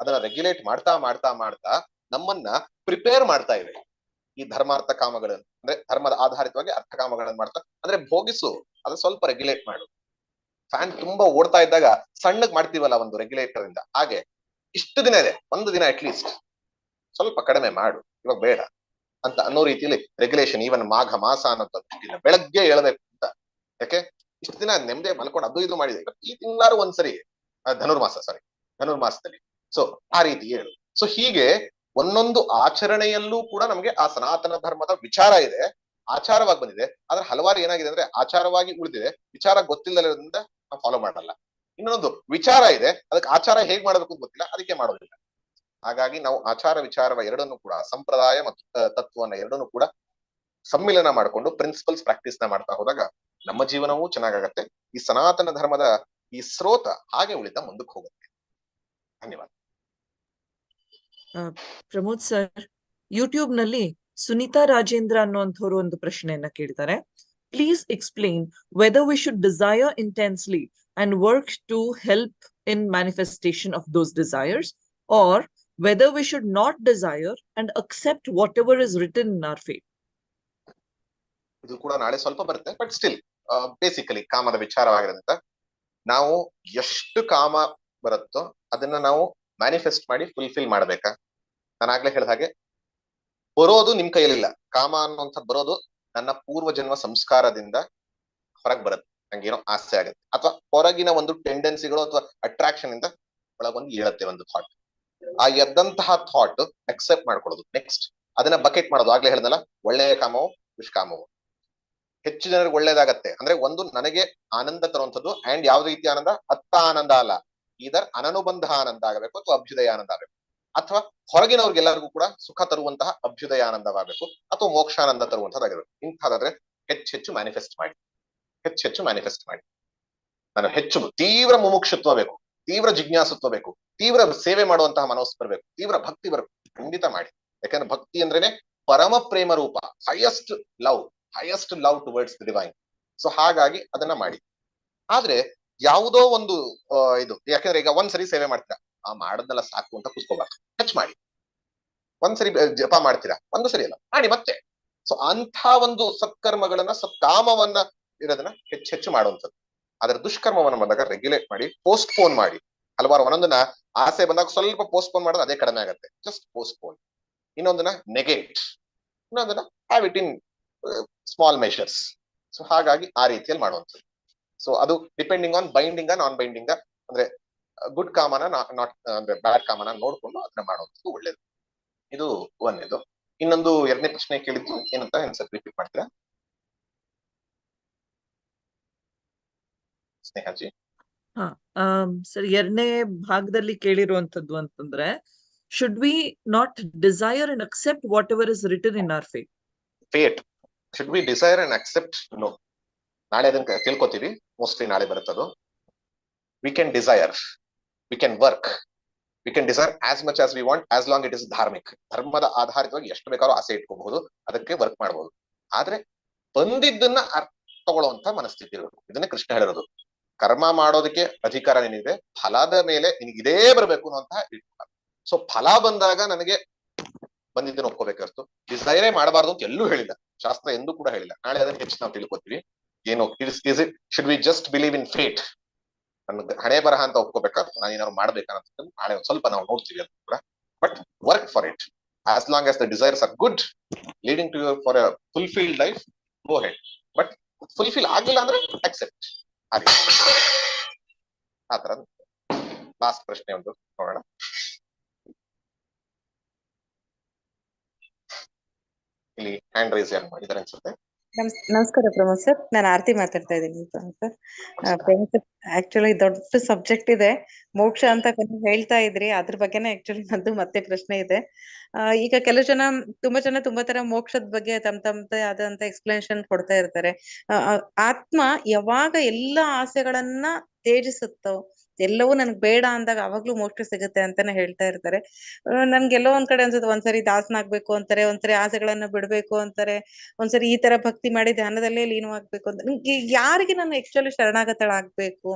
ಅದನ್ನ ರೆಗ್ಯುಲೇಟ್ ಮಾಡ್ತಾ ಮಾಡ್ತಾ ಮಾಡ್ತಾ ನಮ್ಮನ್ನ ಪ್ರಿಪೇರ್ ಮಾಡ್ತಾ ಇವೆ. ಈ ಧರ್ಮಾರ್ಥ ಕಾಮಗಳನ್ನು, ಅಂದ್ರೆ ಧರ್ಮದ ಆಧಾರಿತವಾಗಿ ಅರ್ಥ ಕಾಮಗಳನ್ನು ಮಾಡ್ತಾ, ಅಂದ್ರೆ ಭೋಗಿಸು ಅದ ಸ್ವಲ್ಪ ರೆಗ್ಯುಲೇಟ್ ಮಾಡು. ಫ್ಯಾನ್ ತುಂಬಾ ಓಡ್ತಾ ಇದ್ದಾಗ ಸಣ್ಣಗ್ ಮಾಡ್ತೀವಲ್ಲ ಒಂದು ರೆಗ್ಯುಲೇಟರ್ ಇಂದ. ಹಾಗೆ ಇಷ್ಟು ದಿನ ಇದೆ, ಒಂದು ದಿನ ಅಟ್ಲೀಸ್ಟ್ ಸ್ವಲ್ಪ ಕಡಿಮೆ ಮಾಡು, ಇವಾಗ ಬೇಡ ಅಂತ ಅನ್ನೋ ರೀತಿಯಲ್ಲಿ ರೆಗ್ಯುಲೇಷನ್ ಈವನ್ ಮಾಘ ಮಾಸ ಅನ್ನೋದಿಲ್ಲ ಬೆಳಗ್ಗೆ ಹೇಳಬೇಕು ಅಂತ. ಯಾಕೆ? ಇಷ್ಟು ದಿನ ನೆಮ್ಮದಿ ಮಲ್ಕೊಂಡು ಅದು ಇದು ಮಾಡಿದೆ. ಈ ತಿಂಗಳಾರು ಒಂದ್ಸರಿ ಧನುರ್ಮಾಸ ಸಾರಿ ಧನುರ್ಮಾಸದಲ್ಲಿ. ಸೊ ಆ ರೀತಿ ಹೇಳು. ಸೊ ಹೀಗೆ ಒಂದೊಂದು ಆಚರಣೆಯಲ್ಲೂ ಕೂಡ ನಮಗೆ ಆ ಸನಾತನ ಧರ್ಮದ ವಿಚಾರ ಇದೆ, ಆಚಾರವಾಗಿ ಬಂದಿದೆ. ಆದ್ರೆ ಹಲವಾರು ಏನಾಗಿದೆ ಅಂದ್ರೆ ಆಚಾರವಾಗಿ ಉಳಿದಿದೆ. ವಿಚಾರ ಗೊತ್ತಿಲ್ಲದ್ರಿಂದ ನಾವು ಫಾಲೋ ಮಾಡಲ್ಲ. ಇನ್ನೊಂದು ವಿಚಾರ ಇದೆ. ಅದಕ್ಕೆ ಆಚಾರ ಹೇಗ್ ಮಾಡಬೇಕು ಅಂತ ಗೊತ್ತಿಲ್ಲ. ಅದಕ್ಕೆ ಮಾಡೋದಿಲ್ಲ. ಹಾಗಾಗಿ ನಾವು ಆಚಾರ ವಿಚಾರವ ಎರಡನ್ನು ಕೂಡ, ಸಂಪ್ರದಾಯ ಮತ್ತು ತತ್ವವನ್ನ ಎರಡನ್ನು ಕೂಡ ಸಮ್ಮಿಲನ ಮಾಡಿಕೊಂಡು ಪ್ರಿನ್ಸಿಪಲ್ಸ್ ಪ್ರಾಕ್ಟೀಸ್ನ ಮಾಡ್ತಾ ಹೋದಾಗ ನಮ್ಮ ಜೀವನವೂ ಚೆನ್ನಾಗಾಗತ್ತೆ. ಈ ಸನಾತನ ಧರ್ಮದ ಈ ಸ್ರೋತ ಹಾಗೆ ಉಳಿತಾ ಮುಂದಕ್ಕೆ ಹೋಗುತ್ತೆ. ಧನ್ಯವಾದ. ಪ್ರಮೋದ್ ಸರ್ ಯೂಟ್ಯೂಬ್ನಲ್ಲಿ ಸುನೀತಾ ರಾಜೇಂದ್ರ ಅನ್ನುವಂಥವ್ರು ಒಂದು ಪ್ರಶ್ನೆಯನ್ನ ಕೇಳ್ತಾರೆ. Please explain whether we should desire intensely and work to help in manifestation of those desires or whether we should not desire and accept whatever written written our fate ಇದು ಕೂಡ ನಾಳೆ ಸ್ವಲ್ಪ ಬರುತ್ತೆ ಬಟ್ ಸ್ಟಿಲ್ ಬೇಸಿಕಲಿ ಕಾಮದ ವಿಚಾರವಾಗಿರೋದ್ರಿಂದ ನಾವು ಎಷ್ಟು ಕಾಮ ಬರುತ್ತೋ ಅದನ್ನ ನಾವು ಮ್ಯಾನಿಫೆಸ್ಟ್ ಮಾಡಿ ಫುಲ್ಫಿಲ್ ಮಾಡ್ಬೇಕಾ? ನಾನು ಆಗ್ಲೇ ಹೇಳಿದ ಹಾಗೆ, ಬರೋದು ನಿಮ್ ಕೈಯಲ್ಲಿಲ್ಲ. ಕಾಮ ಅನ್ನುವಂಥದ್ದು ಬರೋದು ನನ್ನ ಪೂರ್ವ ಜನ್ಮ ಸಂಸ್ಕಾರದಿಂದ ಹೊರಗೆ ಬರುತ್ತೆ. ನಂಗೇನೋ ಆಸೆ ಆಗುತ್ತೆ. ಅಥವಾ ಹೊರಗಿನ ಒಂದು ಟೆಂಡೆನ್ಸಿಗಳು ಅಥವಾ ಅಟ್ರಾಕ್ಷನ್ ಇಂದ ಒಳಗೊಂದು ಏಳತ್ತೆ ಒಂದು ಥಾಟ್ ಆ ಎದ್ದಂತಹ ಥಾಟ್ ಅಕ್ಸೆಪ್ಟ್ ಮಾಡ್ಕೊಳ್ಳೋದು. ನೆಕ್ಸ್ಟ್ ಅದನ್ನ ಬಕೆಟ್ ಮಾಡೋದು. ಆಗ್ಲೇ ಹೇಳ್ದಲ್ಲ ಒಳ್ಳೆಯ ಕಾಮವು ದುಷ್ಕಾಮವು. ಹೆಚ್ಚು ಜನರಿಗೆ ಒಳ್ಳೇದಾಗತ್ತೆ. ಅಂದ್ರೆ ಒಂದು ನನಗೆ ಆನಂದ ತರುವಂಥದ್ದು ಅಂಡ್ ಯಾವ ರೀತಿ ಆನಂದ? ಅತ್ತ ಆನಂದ ಅಲ್ಲ. ಇದರ್ ಅನನುಬಂಧ ಆನಂದ ಆಗಬೇಕು ಅಥವಾ ಅಭ್ಯುದಯ ಆನಂದ ಆಗಬೇಕು. ಅಥವಾ ಹೊರಗಿನವ್ರಿಗೆಲ್ಲರಿಗೂ ಕೂಡ ಸುಖ ತರುವಂತಹ ಅಭ್ಯುದಯ ಆನಂದವಾಗಬೇಕು. ಅಥವಾ ಮೋಕ್ಷಾನಂದ ತರುವಂತದ್ದಾಗಿರ್ಬೇಕು ಇಂಥದ್ದಾದ್ರೆ ಹೆಚ್ಚು ಹೆಚ್ಚು ಮ್ಯಾನಿಫೆಸ್ಟ್ ಮಾಡಿ. ಹೆಚ್ಚು ಹೆಚ್ಚು ಮ್ಯಾನಿಫೆಸ್ಟ್ ಮಾಡಿ. ನಾನು ಹೆಚ್ಚು ತೀವ್ರ ಮುಮುಕ್ಷತ್ವ ಬೇಕು, ತೀವ್ರ ಜಿಜ್ಞಾಸತ್ವ ಬೇಕು, ತೀವ್ರ ಸೇವೆ ಮಾಡುವಂತಹ ಮನಸ್ಸು ಬರಬೇಕು, ತೀವ್ರ ಭಕ್ತಿ ಬರಬೇಕು, ಖಂಡಿತ ಮಾಡಿ. ಯಾಕಂದ್ರೆ ಭಕ್ತಿ ಅಂದ್ರೇನೆ ಪರಮ ಪ್ರೇಮ ರೂಪ highest love highest love towards the divine so ಹಾಗಾಗಿ ಅದನ್ನ ಮಾಡಿ. ಆದ್ರೆ ಯಾವುದೋ ಒಂದು ಇದು, ಯಾಕಂದ್ರೆ ಈಗ ಒಂದ್ಸರಿ ಸೇವೆ ಮಾಡ್ತೀರಾ? ಆ, ಮಾಡದ್ನೆಲ್ಲ ಸಾಕು ಅಂತ ಕುತ್ಕೋಬಾರ್ದು. ಹೆಚ್ಚು ಮಾಡಿ. ಒಂದ್ಸರಿ ಜಪ ಮಾಡ್ತೀರಾ? ಒಂದು ಸರಿ ಅಲ್ಲ, ಮಾಡಿ ಮತ್ತೆ. ಸೊ ಅಂಥ ಒಂದು ಸತ್ಕರ್ಮಗಳನ್ನ, ಸತ್ಕಾಮವನ್ನ ಇರೋದನ್ನ ಹೆಚ್ಚು ಹೆಚ್ಚು ಮಾಡುವಂಥದ್ದು. ಅದರ ದುಷ್ಕರ್ಮವನ್ನು ಬಂದಾಗ ರೆಗ್ಯುಲೇಟ್ ಮಾಡಿ ಪೋಸ್ಟ್ಪೋನ್ ಮಾಡಿ. ಹಲವಾರು ಒಂದೊಂದನ್ನ ಆಸೆ ಬಂದಾಗ ಸ್ವಲ್ಪ ಪೋಸ್ಟ್ಪೋನ್ ಮಾಡೋದು ಅದೇ ಕಡಿಮೆ ಆಗುತ್ತೆ. ಜಸ್ಟ್ ಪೋಸ್ಟ್ಪೋನ್ ಇನ್ನೊಂದನ್ನ negate ಇನ್ನೊಂದನ್ನ have it in small measures so ಹಾಗಾಗಿ ಆ ರೀತಿಯಲ್ಲಿ ಮಾಡುವಂಥದ್ದು. ಸೊ ಅದು depending on binding non binding ಅಂದ್ರೆ ಗುಡ್ ಕಾಮನ ನಾಟ್ ಅಂದ್ರೆ ಬ್ಯಾಡ್ ಕಾಮನ ನೋಡ್ಕೊಂಡು ಅದನ್ನ ಮಾಡುವಂಥದ್ದು ಒಳ್ಳೇದು. ಇದು ಒಂದೇದು. ಇನ್ನೊಂದು ಎರಡನೇ ಪ್ರಶ್ನೆ ಕೇಳಿದ್ದು ಏನಂತ ರಿಪೀಟ್ ಮಾಡ್ತೀರಾ? ಸ್ನೇಹಾಜಿ. ಸರ್ ಎರಡನೇ ಭಾಗದಲ್ಲಿ ಕೇಳಿರುವಂತದ್ದು ಅಂತಂದ್ರೆ should we not desire and accept whatever is written in our fate fate should we desire and accept no ನಾಳೆ ಅದನ್ನ ತಿಳ್ಕೊತೀವಿ. ಮೋಸ್ಟ್ಲಿ ನಾಳೆ ಬರುತ್ತದು we can desire we can work we can desire as much as we want as long it is ಧಾರ್ಮಿಕ್ ಧರ್ಮದ ಆಧಾರಿತವಾಗಿ ಎಷ್ಟು ಬೇಕಾದ್ರೂ ಆಸೆ ಇಟ್ಕೋಬಹುದು ಅದಕ್ಕೆ ವರ್ಕ್ ಮಾಡಬಹುದು ಆದ್ರೆ ಬಂದಿದ್ದನ್ನ ತಗೊಳ್ಳುವಂತ ಮನಸ್ಥಿತಿ ಇರಬೇಕು. ಇದನ್ನ ಕೃಷ್ಣ ಹೇಳಿರೋದು. ಕರ್ಮ ಮಾಡೋದಕ್ಕೆ ಅಧಿಕಾರ ನಿನಗಿದೆ ಫಲದ ಮೇಲೆ ನಿನಗೆ ಬರಬೇಕು ಅನ್ನುವಂತಹ ಸೊ ಫಲ ಬಂದಾಗ ನನಗೆ ಬಂದಿದ್ದನ್ನು ಒಪ್ಕೋಬೇಕಷ್ಟು ಡಿಸೈರೇ ಮಾಡಬಾರ್ದು ಅಂತ ಎಲ್ಲೂ ಹೇಳಿಲ್ಲ. ಶಾಸ್ತ್ರ ಎಂದೂ ಕೂಡ ಹೇಳಿಲ್ಲ. ನಾಳೆ ಅದನ್ನ ಹೆಚ್ಚು ನಾವು ತಿಳ್ಕೊತೀವಿ. ಏನು is it should we just believe in fate ನನ್ನ ಹಣೆ ಬರಹ ಅಂತ ಒಪ್ಕೋಬೇಕಾಗ್ತು ನಾನು ಏನಾದ್ರು ಮಾಡ್ಬೇಕನ್ನೋದು ನಾಳೆ ಒಂದ್ ಸ್ವಲ್ಪ ನಾವು ನೋಡ್ತೀವಿ ಅಂತ ಕೂಡ. But work for it as long as the desires are good leading to for fulfilled life go ahead but fulfil ಆಗಿಲ್ಲ ಅಂದ್ರೆ ಅಕ್ಸೆಪ್ಟ್ ಆತರ ಲಾಸ್ಟ್ ಪ್ರಶ್ನೆ ಒಂದು ನೋಡೋಣ. ಇಲ್ಲಿ ಹ್ಯಾಂಡ್ ರೈಸ್ ಯಾರು ಅನ್ಸುತ್ತೆ? ನಮಸ್ಕಾರ ಪ್ರಮೋದ್ ಸರ್. ನಾನು ಆರತಿ ಮಾತಾಡ್ತಾ ಇದ್ದೀನಿ ಸರ್. ಆಕ್ಚುಲಿ ದೊಡ್ಡ ಸಬ್ಜೆಕ್ಟ್ ಇದೆ. ಮೋಕ್ಷ ಅಂತ ಹೇಳ್ತಾ ಇದ್ರಿ. ಅದ್ರ ಬಗ್ಗೆನೇ ಆಕ್ಚುಲಿ ನಂದು ಮತ್ತೆ ಪ್ರಶ್ನೆ ಇದೆ. ಈಗ ಕೆಲವು ಜನ, ತುಂಬಾ ಜನ ತುಂಬಾ ತರ ಮೋಕ್ಷದ ಬಗ್ಗೆ ತಮ್ ತಮ್ಮದೇ ಆದಂತ ಎಕ್ಸ್ಪ್ಲನೇಷನ್ ಕೊಡ್ತಾ ಇರ್ತಾರೆ. ಆತ್ಮ ಯಾವಾಗ ಎಲ್ಲಾ ಆಸೆಗಳನ್ನ ತ್ಯಜಿಸುತ್ತೋ ಎಲ್ಲವೂ ನನ್ಗೆ ಬೇಡ ಅಂದಾಗ ಅವಾಗ್ಲೂ ಮೋಕ್ಷ ಸಿಗುತ್ತೆ ಅಂತಾನೆ ಹೇಳ್ತಾ ಇರ್ತಾರೆ. ನನ್ಗೆ ಎಲ್ಲೋ ಒಂದ್ ಕಡೆ ಅನ್ಸುತ್ತೆ ಒಂದ್ಸರಿ ದಾಸನಾಗ್ಬೇಕು ಅಂತಾರೆ, ಒಂದ್ಸರಿ ಆಸೆಗಳನ್ನ ಬಿಡ್ಬೇಕು ಅಂತಾರೆ, ಒಂದ್ಸರಿ ಈ ತರ ಭಕ್ತಿ ಮಾಡಿ ಧ್ಯಾನದಲ್ಲೇ ಲೀನವಾಗ್ಬೇಕು ಅಂತ. ನಿಮ್ಗೆ ಯಾರಿಗೆ ನಾನು ಆಕ್ಚುಲಿ ಶರಣಾಗತಳಾಗ್ಬೇಕು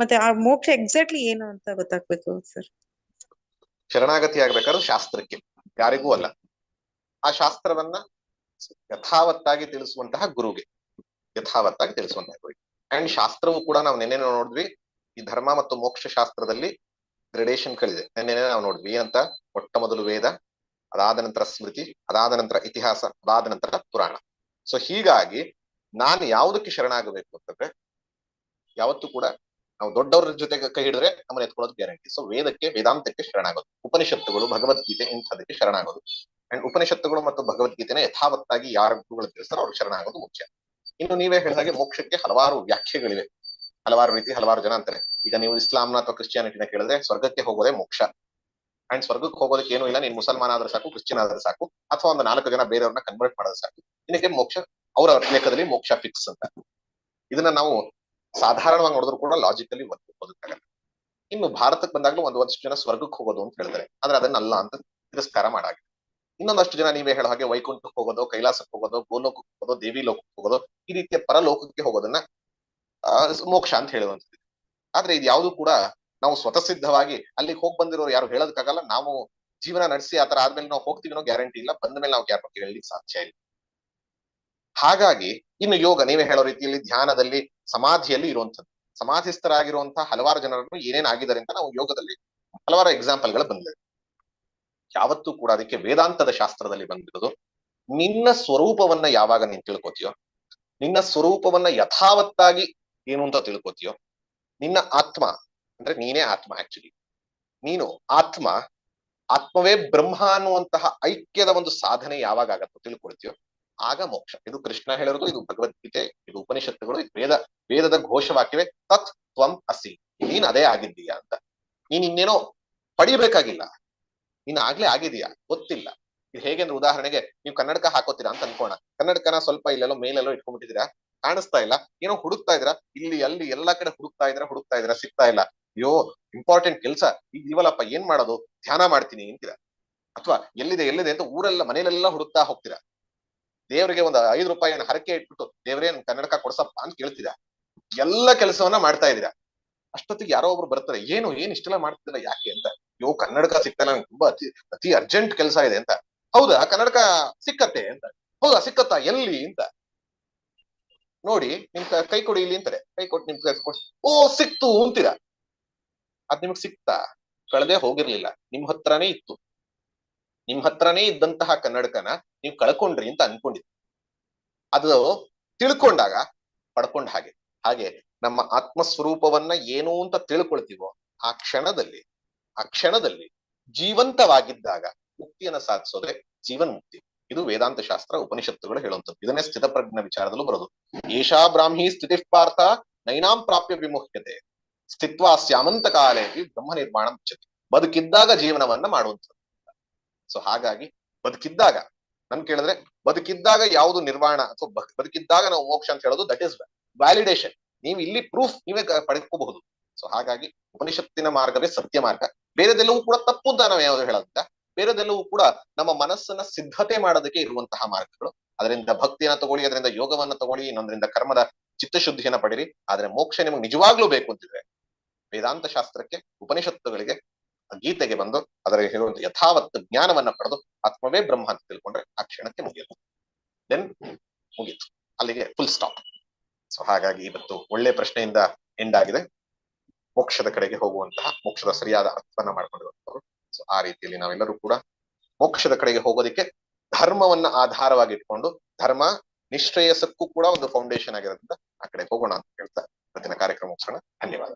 ಮತ್ತೆ ಆ ಮೋಕ್ಷ ಎಕ್ಸಾಕ್ಟ್ಲಿ ಏನು ಅಂತ ಗೊತ್ತಾಗ್ಬೇಕು ಸರ್? ಶರಣಾಗತಿ ಆಗ್ಬೇಕಾದ್ರೆ ಶಾಸ್ತ್ರಕ್ಕೆ, ಯಾರಿಗೂ ಅಲ್ಲ. ಆ ಶಾಸ್ತ್ರವನ್ನ ಯಥಾವತ್ತಾಗಿ ತಿಳಿಸುವಂತಹ ಗುರುಗೆ, ಯಥಾವತ್ತಾಗಿ ತಿಳಿಸುವಂತಹ ಗುರುಗೆ ಅಂಡ್ ಶಾಸ್ತ್ರವು ಕೂಡ ನಾವು ನಿನ್ನೆ ನೋಡಿದ್ವಿ ಈ ಧರ್ಮ ಮತ್ತು ಮೋಕ್ಷ ಶಾಸ್ತ್ರದಲ್ಲಿ ಗ್ರೆಡೇಷನ್ ಗಳಿದೆ ನೆನ್ನೆ ನಾವು ನೋಡಿದ್ವಿ. ಏನಂತ? ಮೊಟ್ಟ ಮೊದಲು ವೇದ, ಅದಾದ ನಂತರ ಸ್ಮೃತಿ, ಅದಾದ ನಂತರ ಇತಿಹಾಸ, ಅದಾದ ನಂತರ ಪುರಾಣ. ಸೊ ಹೀಗಾಗಿ ನಾನು ಯಾವುದಕ್ಕೆ ಶರಣಾಗಬೇಕು ಅಂತಂದ್ರೆ, ಯಾವತ್ತೂ ಕೂಡ ನಾವು ದೊಡ್ಡವರ ಜೊತೆಗೆ ಕೈ ಹಿಡಿದ್ರೆ ನಮ್ಮನ್ನ ಎತ್ಕೊಳ್ಳೋದು ಗ್ಯಾರಂಟಿ ಸೊ ವೇದಕ್ಕೆ, ವೇದಾಂತಕ್ಕೆ ಶರಣಾಗೋದು. ಉಪನಿಷತ್ತುಗಳು ಭಗವದ್ಗೀತೆ ಇಂಥದಕ್ಕೆ ಶರಣಾಗೋದು. ಅಂಡ್ ಉಪನಿಷತ್ತುಗಳು ಮತ್ತು ಭಗವದ್ಗೀತೆನ ಯಥಾವತ್ತಾಗಿ ಯಾರ ಗುರುಗಳು ತಿಳಿಸ್ತಾರೋ ಅವ್ರಿಗೆ ಶರಣಾಗೋದು ಮುಖ್ಯ. ಇನ್ನು ನೀವೇ ಹೇಳಿದ ಹಾಗೆ ಮೋಕ್ಷಕ್ಕೆ ಹಲವಾರು ವ್ಯಾಖ್ಯೆಗಳಿವೆ. ಹಲವಾರು ರೀತಿ ಹಲವಾರು ಜನ ಅಂತಾರೆ. ಈಗ ನೀವು ಇಸ್ಲಾಂನ ಅಥವಾ ಕ್ರಿಶ್ಚಿಯಾನಿಟಿನ ಕೇಳಿದ್ರೆ ಸ್ವರ್ಗಕ್ಕೆ ಹೋಗೋದೇ ಮೋಕ್ಷ. ಅಂಡ್ ಸ್ವರ್ಗಕ್ಕೆ ಹೋಗೋದಕ್ಕೆ ಏನೂ ಇಲ್ಲ, ನೀನ್ ಮುಸಲ್ಮಾನ ಆದ್ರೆ ಸಾಕು, ಕ್ರಿಶ್ಚಿಯನ್ ಆದ್ರೆ ಸಾಕು, ಅಥವಾ ಒಂದು ನಾಲ್ಕು ಜನ ಬೇರೆಯವ್ರನ್ನ ಕನ್ವರ್ಟ್ ಮಾಡೋದು ಸಾಕು. ಇದಕ್ಕೆ ಮೋಕ್ಷ, ಅವರ ಲೆಕ್ಕದಲ್ಲಿ ಮೋಕ್ಷ ಫಿಕ್ಸ್ ಅಂತ. ಇದನ್ನ ನಾವು ಸಾಧಾರಣವಾಗಿ ನೋಡಿದ್ರು ಕೂಡ ಲಾಜಿಕಲಿ ಓದಕ್ಕಾಗಲ್ಲ ಇನ್ನು ಭಾರತಕ್ಕೆ ಬಂದಾಗಲೂ ಒಂದು ಒಂದಷ್ಟು ಜನ ಸ್ವರ್ಗಕ್ಕೆ ಹೋಗೋದು ಅಂತ ಹೇಳ್ತಾರೆ. ಆದ್ರೆ ಅದನ್ನಲ್ಲ ಅಂತ ತಿರಸ್ಕಾರ ಮಾಡಾಗಿದೆ. ಇನ್ನೊಂದಷ್ಟು ಜನ ನೀವೇ ಹೇಳೋ ಹಾಗೆ ವೈಕುಂಠಕ್ಕೆ ಹೋಗೋದು, ಕೈಲಾಸಕ್ಕೆ ಹೋಗೋದು, ಗೋಲೋಕಕ್ಕೆ ಹೋಗೋದು ದೇವಿ ಲೋಕಕ್ಕೆ ಹೋಗೋದು, ಈ ರೀತಿಯ ಪರಲೋಕಕ್ಕೆ ಹೋಗೋದನ್ನ ಮೋಕ್ಷ ಅಂತ ಹೇಳುವಂಥದ್ದು. ಆದ್ರೆ ಇದು ಯಾವುದು ಕೂಡ ನಾವು ಸ್ವತಃ ಸಿದ್ಧವಾಗಿ ಅಲ್ಲಿಗೆ ಹೋಗಿ ಬಂದಿರೋರು ಯಾರು ಹೇಳೋದಕ್ಕಾಗಲ್ಲ. ನಾವು ಜೀವನ ನಡೆಸಿ ಆತರ ಆದ್ಮೇಲೆ ನಾವು ಹೋಗ್ತೀವಿ ಅನ್ನೋ ಗ್ಯಾರಂಟಿ ಇಲ್ಲ. ಬಂದ ಮೇಲೆ ನಾವು ಯಾರ ಬಗ್ಗೆ ಹೇಳಲಿಕ್ಕೆ ಸಾಧ್ಯ ಇಲ್ಲ. ಹಾಗಾಗಿ ಇನ್ನು ಯೋಗ ನೀವೇ ಹೇಳೋ ರೀತಿಯಲ್ಲಿ ಧ್ಯಾನದಲ್ಲಿ ಸಮಾಧಿಯಲ್ಲಿ ಇರುವಂತದ್ದು ಸಮಾಧಿಸ್ಥರಾಗಿರುವಂತಹ ಹಲವಾರು ಜನರನ್ನು ಏನೇನ್ ಆಗಿದ್ದಾರೆ ಅಂತ ನಾವು ಯೋಗದಲ್ಲಿ ಹಲವಾರು ಎಕ್ಸಾಂಪಲ್ಗಳು ಬಂದಿದೆ. ಯಾವತ್ತೂ ಕೂಡ ಅದಕ್ಕೆ ವೇದಾಂತದ ಶಾಸ್ತ್ರದಲ್ಲಿ ಬಂದಿರೋದು, ನಿನ್ನ ಸ್ವರೂಪವನ್ನ ಯಾವಾಗ ನೀನ್ ತಿಳ್ಕೊತೀಯೋ, ನಿನ್ನ ಸ್ವರೂಪವನ್ನ ಯಥಾವತ್ತಾಗಿ ಏನು ಅಂತ ತಿಳ್ಕೊತೀಯೋ? ನಿನ್ನ ಆತ್ಮ, ಅಂದ್ರೆ ನೀನೇ ಆತ್ಮ ಆಕ್ಚುಲಿ ನೀನು ಆತ್ಮ, ಆತ್ಮವೇ ಬ್ರಹ್ಮ ಅನ್ನುವಂತಹ ಐಕ್ಯದ ಒಂದು ಸಾಧನೆ ಯಾವಾಗ ಆಗತ್ತೋ ತಿಳ್ಕೊಳ್ತೀಯೋ? ಆಗ ಮೋಕ್ಷ. ಇದು ಕೃಷ್ಣ ಹೇಳಿರೋದು ಇದು ಭಗವದ್ಗೀತೆ ಇದು ಉಪನಿಷತ್ತುಗಳು, ಇದು ವೇದ, ವೇದದ ಘೋಷವಾಕ್ಯವೇ, ತತ್ ತ್ವಂ ಅಸಿ. ನೀನ್ ಅದೇ ಆಗಿದ್ದೀಯಾ ಅಂತ. ನೀನ್ ಇನ್ನೇನೋ ಪಡಿಬೇಕಾಗಿಲ್ಲ. ನೀನ್ ಆಗ್ಲೇ ಆಗಿದೀಯಾ ಗೊತ್ತಿಲ್ಲ. ಇದು ಹೇಗೆ ಅಂದ್ರೆ ಉದಾಹರಣೆಗೆ, ನೀವು ಕನ್ನಡಕ ಹಾಕೋತೀರಾ ಅಂತ ಅನ್ಕೋಣ. ಕನ್ನಡಕನ ಸ್ವಲ್ಪ ಇಲ್ಲೆಲ್ಲೋ ಮೇಲೆಲ್ಲೋ ಇಟ್ಕೊಂಡ್ಬಿಟ್ಟಿದ್ದೀರಾ? ಕಾಣಿಸ್ತಾ ಇಲ್ಲ. ಏನೋ ಹುಡುಕ್ತಾ ಇದ್ರ ಇಲ್ಲಿ, ಅಲ್ಲಿ ಎಲ್ಲಾ ಕಡೆ ಹುಡುಕ್ತಾ ಇದ್ರ ಹುಡುಕ್ತಾ ಇದ್ರ ಸಿಗ್ತಾ ಇಲ್ಲ. ಅಯ್ಯೋ ಇಂಪಾರ್ಟೆಂಟ್ ಕೆಲಸ. ಈಗ ಇವಲ್ಲಪ್ಪ ಏನ್ ಮಾಡೋದು? ಧ್ಯಾನ ಮಾಡ್ತೀನಿ ಅಂತೀರ? ಅಥವಾ ಎಲ್ಲಿದೆ ಎಲ್ಲಿದೆ ಅಂತ ಊರೆಲ್ಲ ಮನೇಲೆಲ್ಲ ಹುಡುಕ್ತಾ ಹೋಗ್ತೀರಾ? ದೇವರಿಗೆ ಒಂದು ಐದು ರೂಪಾಯಿನ ಹರಕೆ ಇಟ್ಬಿಟ್ಟು, ದೇವರೇ, ನನ್ ಕನ್ನಡಕ ಕೊಡ್ಸಪ್ಪ ಅಂತ ಕೇಳ್ತೀರಾ? ಎಲ್ಲ ಕೆಲಸವನ್ನ ಮಾಡ್ತಾ ಇದೀರಾ ಅಷ್ಟೊತ್ತಿಗೆ ಯಾರೋ ಒಬ್ರು ಬರ್ತಾರೆ, ಏನು, ಏನ್ ಇಷ್ಟೆಲ್ಲ ಮಾಡ್ತಿಲ್ಲ ಯಾಕೆ ಅಂತ? ಯೋ ಕನ್ನಡಕ ಸಿಗ್ತಾ ನಂಗೆ ತುಂಬಾ ಅತಿ ಅತಿ ಅರ್ಜೆಂಟ್ ಕೆಲಸ ಇದೆ ಅಂತ. ಹೌದಾ, ಕನ್ನಡಕ ಸಿಕ್ಕತ್ತೆ ಅಂತ? ಹೌದಾ, ಸಿಕ್ಕತ್ತಾ, ಎಲ್ಲಿ ಅಂತ? ನೋಡಿ, ನಿಮ್ ಕ- ಕೊಡಿ ಇಲ್ಲಿ ಅಂತಾರೆ. ಕೈ ಕೊಟ್ಟು ನಿಮ್ ಕೈ ಕೊಟ್ಟು ಓ, ಸಿಕ್ತು ಅಂತೀರಾ. ಅದ್ ನಿಮ್ಗೆ ಸಿಕ್ತಾ? ಕಳೆದೇ ಹೋಗಿರ್ಲಿಲ್ಲ. ನಿಮ್ ಹತ್ರನೇ ಇತ್ತು. ನಿಮ್ ಹತ್ರನೇ ಇದ್ದಂತಹ ಕನ್ನಡಕನ ನೀವು ಕಳ್ಕೊಂಡ್ರಿ ಅಂತ ಅನ್ಕೊಂಡಿದ್ರಿ ಅದು ತಿಳ್ಕೊಂಡಾಗ ಪಡ್ಕೊಂಡ ಹಾಗೆ. ಹಾಗೆ ನಮ್ಮ ಆತ್ಮ ಸ್ವರೂಪವನ್ನ ಏನು ಅಂತ ತಿಳ್ಕೊಳ್ತೀವೋ, ಆ ಕ್ಷಣದಲ್ಲಿ ಆ ಕ್ಷಣದಲ್ಲಿ ಜೀವಂತವಾಗಿದ್ದಾಗ ಮುಕ್ತಿಯನ್ನ ಸಾಧಿಸೋದೇ ಜೀವನ್ ಮುಕ್ತಿ ಇದು ವೇದಾಂತ ಶಾಸ್ತ್ರ ಉಪನಿಷತ್ತುಗಳು ಹೇಳುವಂಥದ್ದು. ಇದನ್ನೇ ಸ್ಥಿತಪ್ರಜ್ಞ ವಿಚಾರದಲ್ಲೂ ಬರೋದು. ಏಷಾ ಬ್ರಾಹ್ಮಿ ಸ್ಥಿತಿ ಪಾರ್ಥ ನೈನಾಂ ಪ್ರಾಪ್ಯ ವಿಮುಖ್ಯತೆ ಸ್ಥಿತ್ವ ಸ್ಯಾಮಂತ ಕಾಲೇ ಬ್ರಹ್ಮ ನಿರ್ಮಾಣ ಮುಚ್ಚತೆ ಬದುಕಿದ್ದಾಗ ಜೀವನವನ್ನ ಮಾಡುವಂಥದ್ದು. ಸೊ ಹಾಗಾಗಿ ಬದುಕಿದ್ದಾಗ, ನನ್ ಕೇಳಿದ್ರೆ ಬದುಕಿದ್ದಾಗ ಯಾವುದು ನಿರ್ವಾಣ ಅಥವಾ ಬದುಕಿದ್ದಾಗ ನಾವು ಮೋಕ್ಷ ಅಂತ ಹೇಳೋದು ದಟ್ ಇಸ್ ವ್ಯಾಲಿಡೇಷನ್ ನೀವು ಇಲ್ಲಿ ಪ್ರೂಫ್ ನೀವೇ ಪಡೆದುಕೋಬಹುದು. ಸೊ ಹಾಗಾಗಿ ಉಪನಿಷತ್ತಿನ ಮಾರ್ಗವೇ ಸತ್ಯ ಮಾರ್ಗ. ಬೇರೆದೆಲ್ಲವೂ ಕೂಡ ತಪ್ಪು ಅಂತ ನಾವು ಯಾವುದು ಹೇಳೋದಿಲ್ಲ. ಬೇರೆದೆಲ್ಲವೂ ಕೂಡ ನಮ್ಮ ಮನಸ್ಸನ್ನ ಸಿದ್ಧತೆ ಮಾಡೋದಕ್ಕೆ ಇರುವಂತಹ ಮಾರ್ಗಗಳು. ಅದರಿಂದ ಭಕ್ತಿಯನ್ನ ತಗೊಳ್ಳಿ, ಅದರಿಂದ ಯೋಗವನ್ನ ತಗೊಳ್ಳಿ, ಇನ್ನೊಂದರಿಂದ ಕರ್ಮದ ಚಿತ್ತಶುದ್ಧಿಯನ್ನ ಪಡಿರಿ. ಆದ್ರೆ ಮೋಕ್ಷ ನಿಮಗೆ ನಿಜವಾಗ್ಲೂ ಬೇಕು ಅಂತಿದ್ರೆ ವೇದಾಂತ ಶಾಸ್ತ್ರಕ್ಕೆ, ಉಪನಿಷತ್ತುಗಳಿಗೆ, ಗೀತೆಗೆ ಬಂದು ಅದರ ಹೇಳುವಂತ ಯಥಾವತ್ ಜ್ಞಾನವನ್ನ ಪಡೆದು ಆತ್ಮವೇ ಬ್ರಹ್ಮ ಅಂತ ತಿಳ್ಕೊಂಡ್ರೆ ಆ ಕ್ಷಣಕ್ಕೆ ಮುಗಿಯಿತು ದೆನ್ ಮುಗೀತು. ಅಲ್ಲಿಗೆ ಫುಲ್ ಸ್ಟಾಪ್ ಸೊ ಹಾಗಾಗಿ ಇವತ್ತು ಒಳ್ಳೆ ಪ್ರಶ್ನೆಯಿಂದ ಎಂಡ್ ಆಗಿದೆ. ಮೋಕ್ಷದ ಕಡೆಗೆ ಹೋಗುವಂತಹ, ಮೋಕ್ಷದ ಸರಿಯಾದ ಅರ್ಥವನ್ನ ಮಾಡ್ಕೊಂಡಿರುವಂತವರು. ಆ ರೀತಿಯಲ್ಲಿ ನಾವೆಲ್ಲರೂ ಕೂಡ ಮೋಕ್ಷದ ಕಡೆಗೆ ಹೋಗೋದಕ್ಕೆ ಧರ್ಮವನ್ನ ಆಧಾರವಾಗಿ ಇಟ್ಕೊಂಡು ಧರ್ಮ ನಿಶ್ರೇಯಸಕ್ಕೂ ಕೂಡ ಒಂದು ಫೌಂಡೇಶನ್ ಆಗಿರೋದ್ರಿಂದ ಆ ಕಡೆ ಹೋಗೋಣ ಅಂತ ಹೇಳ್ತಾ ಇವತ್ತಿನ ಕಾರ್ಯಕ್ರಮ ಮುಗಿಸೋಣ ಧನ್ಯವಾದ.